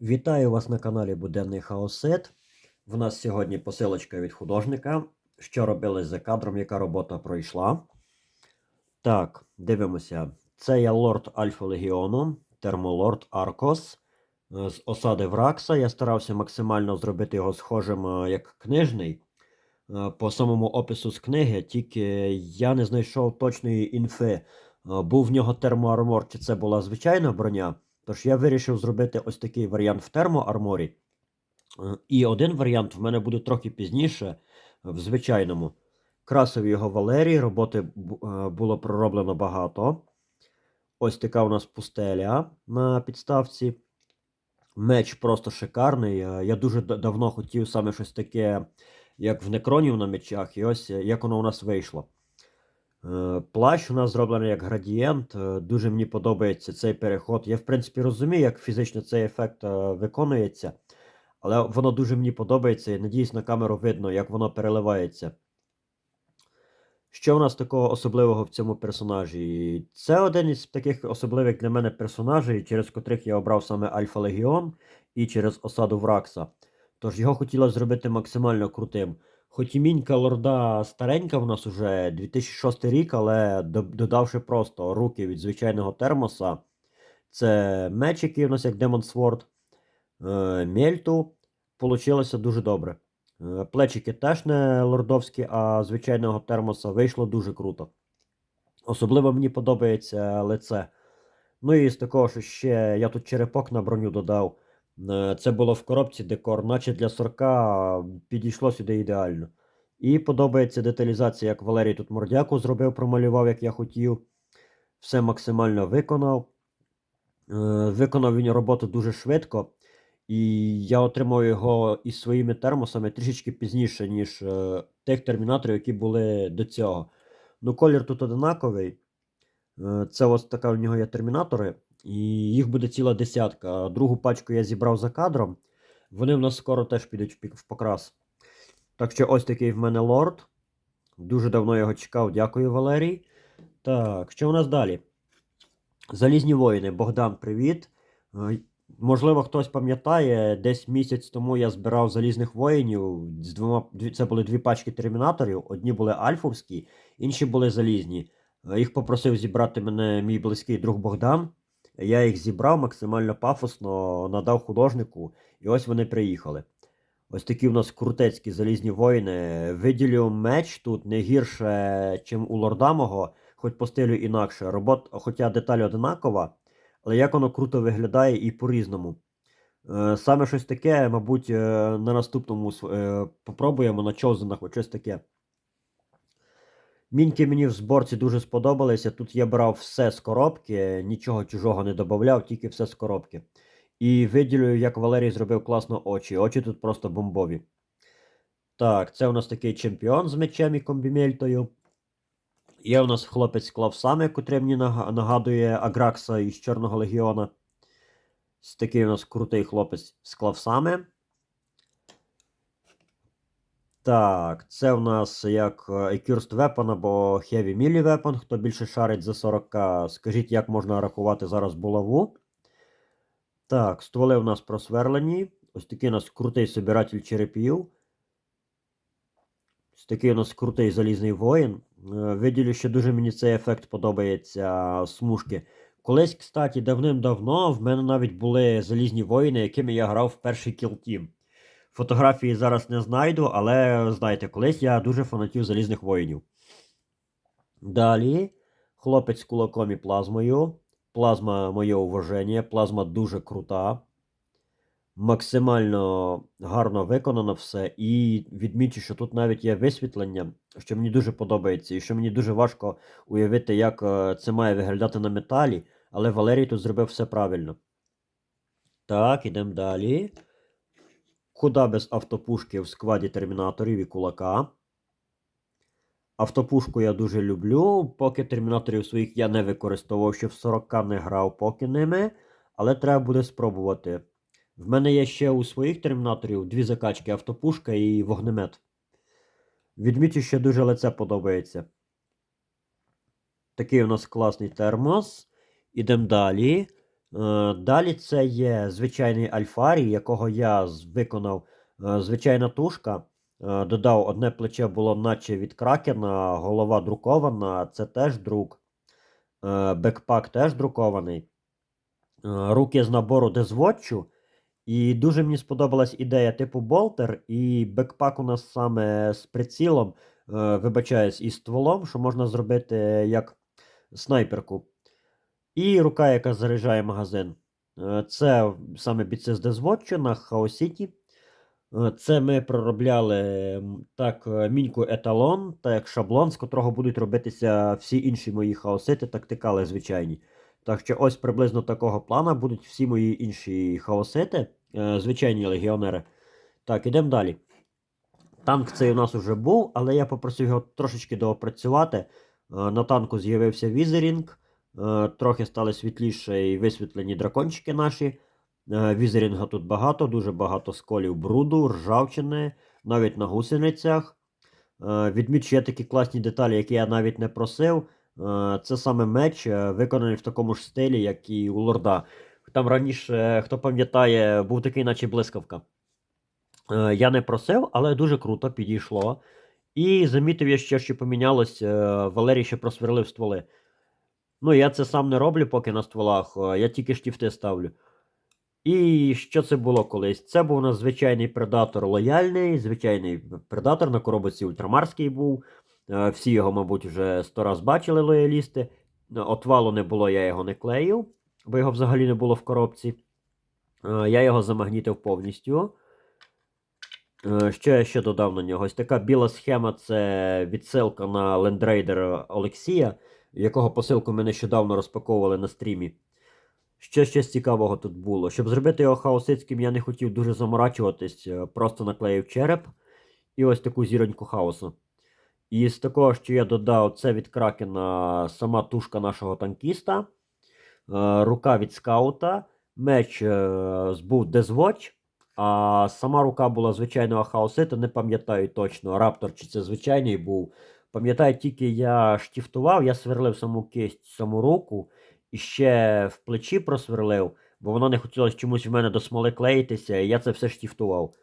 Вітаю вас на каналі Буденний Хаосет. В нас сьогодні посилочка від художника. Що робили за кадром, яка робота пройшла. Так, дивимося. Це я лорд Альфа Легіону, термолорд Аркос е, з осади Вракса. Я старався максимально зробити його схожим е, як книжний. Е, По самому опису з книги, тільки я не знайшов точної інфи. Був в нього термоармор, чи це була звичайна броня. Тож я вирішив зробити ось такий варіант в термоарморі. Е, І один варіант в мене буде трохи пізніше, в звичайному. Красив його Валерій, роботи е, було пророблено багато. Ось така у нас пустеля на підставці. Меч просто шикарний. Е, Я дуже давно хотів саме щось таке, як в Некронів на мечах, і ось як воно у нас вийшло. Е, Плащ у нас зроблений як градієнт. е, Дуже мені подобається цей переход. Я, в принципі, розумію, як фізично цей ефект е, виконується, але воно дуже мені подобається і надіюсь, на камеру видно, як воно переливається. Що у нас такого особливого в цьому персонажі? Це один із таких особливих для мене персонажей, через котрих я обрав саме Альфа Легіон і через осаду Вракса. Тож його хотілося зробити максимально крутим. Хоч і мінька лорда старенька в нас уже 2006 рік, але додавши просто руки від звичайного термоса. Це меч, який у нас як Sword, е, мельту. Получилося дуже добре. Е, Плечики теж не лордовські, а звичайного термоса вийшло дуже круто. Особливо мені подобається лице. Ну і з такого, що ще я тут черепок на броню додав. Е, Це було в коробці декор, наче для сорка підійшло сюди ідеально. І подобається деталізація, як Валерій тут мордяку зробив, промалював, як я хотів. Все максимально виконав. Е, Виконав він роботу дуже швидко. І я отримав його із своїми термосами трішечки пізніше, ніж е, тих термінаторів, які були до цього. Ну, колір тут одинаковий. Це ось така в нього є термінатори, і їх буде ціла десятка. Другу пачку я зібрав за кадром. Вони в нас скоро теж підуть в покрас. Так що ось такий в мене лорд. Дуже давно його чекав. Дякую, Валерій. Так, що у нас далі? Залізні воїни. Богдан, привіт. Е, Можливо, хтось пам'ятає, десь місяць тому я збирав залізних воїнів. З двома, це були дві пачки термінаторів. Одні були альфовські, інші були залізні. Е, Їх попросив зібрати мене мій близький друг Богдан. Я їх зібрав максимально пафосно, надав художнику, і ось вони приїхали. Ось такі в нас крутецькі залізні воїни. Виділю меч тут не гірше, ніж у лорда мого, хоч по стилю інакше. Робот, хоча деталь одинакова, але як воно круто виглядає і по-різному. Е, Саме щось таке, мабуть, е, на наступному св- е, на Чозенах, щось таке. Міньки мені в зборці дуже сподобалися. Тут я брав все з коробки, нічого чужого не додавав, тільки все з коробки. І виділю, як Валерій зробив класно очі. Очі тут просто бомбові. Так, це у нас такий чемпіон з мечем і комбімельтою. Є у нас хлопець Клавсами, котрий мені нагадує Агракса із Чорного Легіона. Такий у нас крутий хлопець з Клавсами. Так, це у нас як е, Accursed Weapon або Heavy Melee Weapon. Хто більше шарить за 40к, скажіть, як можна рахувати зараз булаву. Так, стволи у нас просверлені. Ось такий у нас крутий собиратель черепів. Ось такий у нас крутий залізний воїн. Е, Виділю, що дуже мені цей ефект подобається смужки. Колись, кстати, давним-давно в мене навіть були залізні воїни, якими я грав в перший Team. Фотографії зараз не знайду, але знаєте, колись я дуже фанатів залізних воїнів. Далі, хлопець з кулаком і плазмою. Плазма моє уваження, плазма дуже крута. Максимально гарно виконано все. І відмічу, що тут навіть є висвітлення, що мені дуже подобається, і що мені дуже важко уявити, як е, це має виглядати на металі, але Валерій тут зробив все правильно. Так, ідемо далі. Куда без автопушки в складі термінаторів і кулака. Автопушку я дуже люблю. Поки термінаторів своїх я не використовував, ще в 40 не грав поки ними. Але треба буде спробувати. В мене є ще у своїх термінаторів дві закачки: автопушка і вогнемет. Відмічу, що дуже лице подобається. Такий у нас класний термос. Ідемо далі. Е, Далі це є звичайний альфарій, якого я виконав е, звичайна тушка. Е, Додав одне плече було наче від кракена, голова друкована, це теж друк. Бекпак теж друкований. Руки з набору дезвотчу. І дуже мені сподобалась ідея типу болтер, і бекпак у нас саме з прицілом, вибачаюсь, і стволом, що можна зробити як снайперку. І рука, яка заряджає магазин. Е, Це саме бійці з на Хаосіті. Е, Це ми проробляли так е, міньку еталон, та як шаблон, з котрого будуть робитися всі інші мої хаосити, тактикали звичайні. Так що ось приблизно такого плана будуть всі мої інші хаосити, звичайні легіонери. Так, ідемо далі. Танк цей у нас уже був, але я попросив його трошечки доопрацювати. На танку з'явився візерінг, трохи стали світліше і висвітлені дракончики наші. Е, Візерінга тут багато, дуже багато сколів бруду, ржавчини, навіть на гусеницях. Е, Відмічу є такі класні деталі, які я навіть не просив. Е, Це саме меч, е, виконаний в такому ж стилі, як і у лорда. Там раніше, хто пам'ятає, був такий, наче блискавка. Е, Я не просив, але дуже круто підійшло. І замітив я ще, що помінялось, е, Валерій ще просверлив стволи. Ну, я це сам не роблю поки на стволах, я тільки штіфти ставлю. І що це було колись? Це був у нас звичайний предатор лояльний, звичайний предатор на коробці ультрамарський був. Всі його, мабуть, вже сто раз бачили лоялісти. Отвалу не було, я його не клеїв, бо його взагалі не було в коробці. Я його замагнітив повністю. Що я ще додав на нього? Ось така біла схема це відсилка на лендрейдер Олексія, якого посилку ми нещодавно розпаковували на стрімі. Ще з цікавого тут було? Щоб зробити його хаосицьким, я не хотів дуже заморачуватись, е, просто наклеїв череп і ось таку зіроньку хаосу. І з такого, що я додав, це від кракена сама тушка нашого танкіста, е, рука від скаута, меч е, був Дезвотч, а сама рука була звичайного хаосита, не пам'ятаю точно, раптор чи це звичайний був. Пам'ятаю, тільки я штіфтував, я сверлив саму кисть, саму руку і ще в плечі просверлив, бо воно не хотілося чомусь в мене до смоли клеїтися, і я це все штіфтував.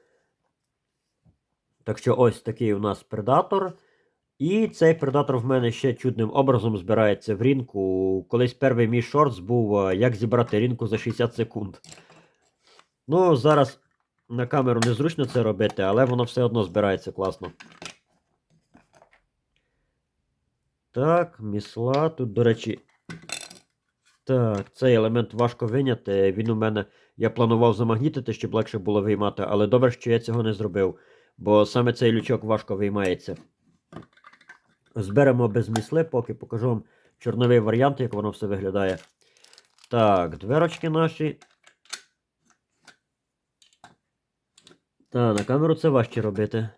Так що ось такий у нас предатор. І цей предатор в мене ще чудним образом збирається в рінку. Колись перший мій шортс був, е, як зібрати рінку за 60 секунд. Ну, зараз на камеру незручно це робити, але воно все одно збирається класно. Так, місла. Тут, до речі. Так, цей елемент важко виняти. Він у мене. Я планував замагнітити, щоб легше було виймати, але добре, що я цього не зробив. Бо саме цей лючок важко виймається. Зберемо без місли, поки покажу вам чорновий варіант, як воно все виглядає. Так, дверочки наші. Та, на камеру це важче робити.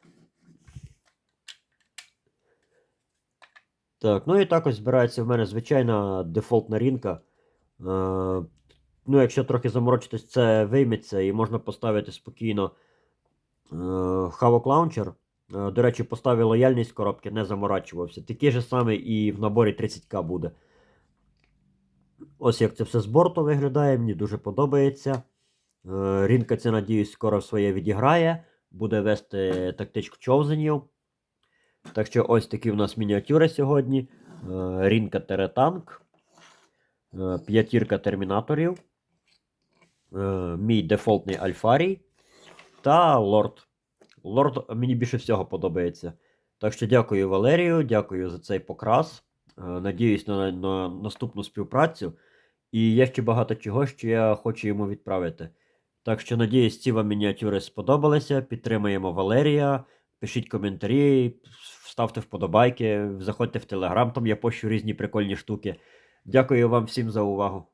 Так, ну і так ось збирається в мене звичайна дефолтна рінка. Е, ну, якщо трохи заморочитись, це вийметься і можна поставити спокійно е, Havoc Launcher. Е, До речі, поставив лояльність коробки, не заморачувався. Такий же самий і в наборі 30к буде. Ось як це все з борту виглядає, мені дуже подобається. Рінка це, надіюсь, скоро своє відіграє. Буде вести тактичку човзенів. Так що ось такі у нас мініатюри сьогодні. Е, Рінка Теретанк. Е, П'ятірка термінаторів. Е, Мій дефолтний Альфарій. Та Лорд. Лорд мені більше всього подобається. Так що дякую Валерію, дякую за цей покрас. Надіюсь на, на наступну співпрацю. І є ще багато чого, що я хочу йому відправити. Так що, надіюсь, ці вам мініатюри сподобалися. Підтримаємо Валерія, пишіть коментарі, ставте вподобайки, заходьте в Телеграм, там я пощу різні прикольні штуки. Дякую вам всім за увагу.